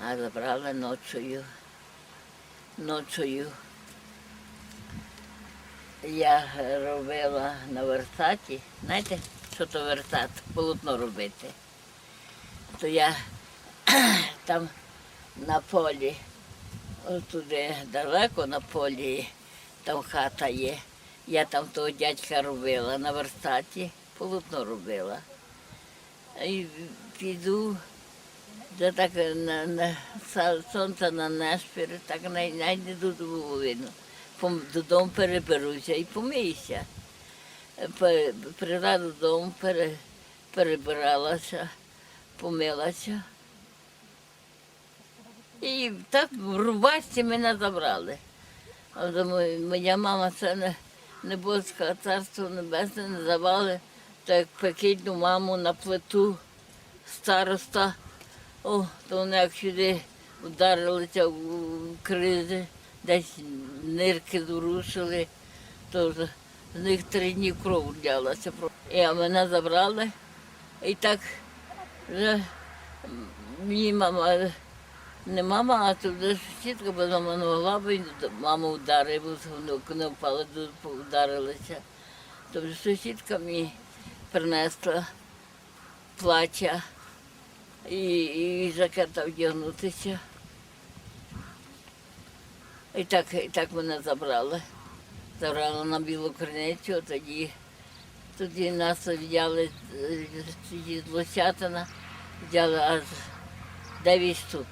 А забрали ночою. Ночою. Я робила на верстаті. Знаєте, що то верстат? Полотно робити. То я там на полі, туди далеко на полі, там хата є. Я там того дядька робила на верстаті, полотно робила. І піду, де так на, на са- сонце на нешпір, так най- найде додому видно. Додому переберуся і помиюся. Пе- Прийшла додому, пере, перебиралася, помилася. І так в рубашці мене забрали. А думаю, моя мама це не, небоська царство небесне не забрали, так пекельну маму на плиту староста. О, то вони як сюди вдарилися в кризи, десь нирки зрушили, то з них три дні кров лялася. І а мене забрали. І так вже мені мама не мама, а то вже сусідка, бо мама не могла, бо й маму вдарила, бо не впала, дуже вдарилася. То вже сусідка мені принесла плаття і, і жакета вдягнутися. І так, і так мене забрали. Забрали на білу криницю, тоді, тоді нас взяли е, з Лосятина, взяли аж 9 штук.